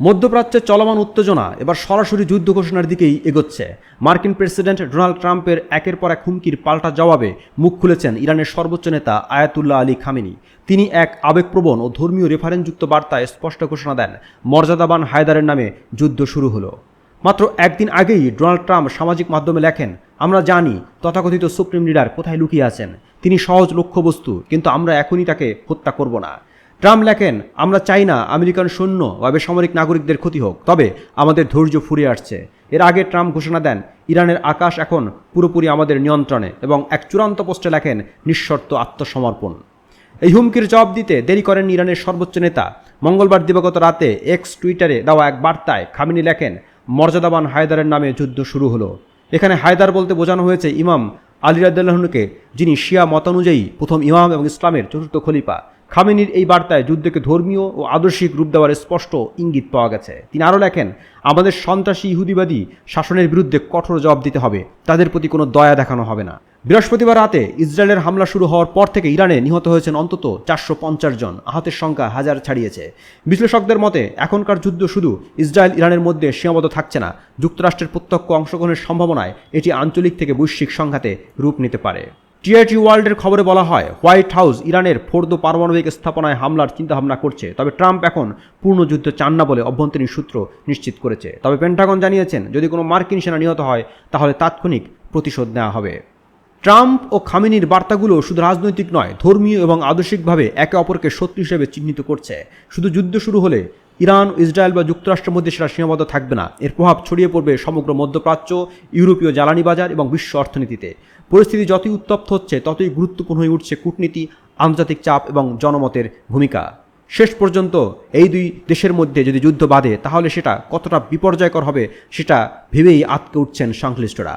মধ্যপ্রাচ্যের চলমান উত্তেজনা এবার সরাসরি যুদ্ধ ঘোষণার দিকেই এগোচ্ছে। মার্কিন প্রেসিডেন্ট ডোনাল্ড ট্রাম্পের একের পর এক হুমকির পাল্টা জবাবে মুখ খুলেছেন ইরানের সর্বোচ্চ নেতা আয়াতুল্লাহ আলী খামেনি। তিনি এক আবেগপ্রবণ ও ধর্মীয় রেফারেন্সযুক্ত বার্তায় স্পষ্ট ঘোষণা দেন, মর্যাদাবান হায়দারের নামে যুদ্ধ শুরু হলো। মাত্র একদিন আগেই ডোনাল্ড ট্রাম্প সামাজিক মাধ্যমে লেখেন, আমরা জানি তথাকথিত সুপ্রিম লিডার কোথায় লুকিয়ে আছেন। তিনি সহজ লক্ষ্যবস্তু, কিন্তু আমরা এখনই তাকে হত্যা করব না। ট্রাম্প লেখেন, আমরা চাই না আমেরিকান সৈন্য বা বেসামরিক নাগরিকদের ক্ষতি হোক, তবে আমাদের ধৈর্য ফুরিয়ে আসছে। এর আগে ট্রাম্প ঘোষণা দেন, ইরানের আকাশ এখন পুরোপুরি আমাদের নিয়ন্ত্রণে এবং এক চূড়ান্ত পোস্টে লেখেন, নিঃশর্ত আত্মসমর্পণ। এই হুমকির জবাব দিতে দেরি করেন ইরানের সর্বোচ্চ নেতা। মঙ্গলবার দিবাগত রাতে এক্স টুইটারে দেওয়া এক বার্তায় খামিনি লেখেন, মর্যাদাবান হায়দারের নামে যুদ্ধ শুরু হলো। এখানে হায়দার বলতে বোঝানো হয়েছে, ইমাম আলী রাদ্দাল্লাহনুকে যিনি শিয়া মতানুযায়ী প্রথম ইমাম এবং ইসলামের চতুর্থ খলিফা। খামেনির এই বার্তায় যুদ্ধকে ধর্মীয় ও আদর্শিক রূপ দেওয়ার স্পষ্ট ইঙ্গিত পাওয়া গেছে। তিনি আরও লেখেন, আমাদের সন্ত্রাসী ইহুদিবাদী শাসনের বিরুদ্ধে কঠোর জবাব দিতে হবে। তাদের প্রতি কোনো দয়া দেখানো হবে না। বৃহস্পতিবার রাতে ইসরায়েলের হামলা শুরু হওয়ার পর থেকে ইরানে নিহত হয়েছেন অন্তত চারশো পঞ্চাশ জন। আহতের সংখ্যা হাজার ছাড়িয়েছে। বিশ্লেষকদের মতে, এখনকার যুদ্ধ শুধু ইসরায়েল ইরানের মধ্যে সীমাবদ্ধ থাকছে না। যুক্তরাষ্ট্রের প্রত্যক্ষ অংশগ্রহণের সম্ভাবনায় এটি আঞ্চলিক থেকে বৈশ্বিক সংঘাতে রূপ নিতে পারে। টিআইটি ওয়ার্ল্ডের খবরে বলা হয়, হোয়াইট হাউস ইরানের ফোর্দো পারমাণবিক স্থাপনায় হামলার চিন্তাভাবনা করছে। তবে ট্রাম্প এখন পূর্ণ যুদ্ধ চান না বলে অভ্যন্তরীণ সূত্র নিশ্চিত করেছে। তবে পেন্টাগন জানিয়েছেন, যদি কোনো মার্কিন সেনা নিহত হয়, তাহলে তাৎক্ষণিক প্রতিশোধ নেওয়া হবে। ট্রাম্প ও খামিনির বার্তাগুলো শুধু রাজনৈতিক নয়, ধর্মীয় এবং আদর্শিকভাবে একে অপরকে শত্রু হিসেবে চিহ্নিত করছে। শুধু যুদ্ধ শুরু হলে ইরান, ইসরায়েল বা যুক্তরাষ্ট্রের মধ্যে সেটা সীমাবদ্ধ থাকবে না। এর প্রভাব ছড়িয়ে পড়বে সমগ্র মধ্যপ্রাচ্য, ইউরোপীয় জ্বালানি বাজার এবং বিশ্ব অর্থনীতিতে। পরিস্থিতি যতই উত্তপ্ত হচ্ছে, ততই গুরুত্বপূর্ণ হয়ে উঠছে কূটনীতি, আন্তর্জাতিক চাপ এবং জনমতের ভূমিকা। শেষ পর্যন্ত এই দুই দেশের মধ্যে যদি যুদ্ধ বাঁধে, তাহলে সেটা কতটা বিপর্যয়কর হবে, সেটা ভেবেই আটকে উঠছেন সংশ্লিষ্টরা।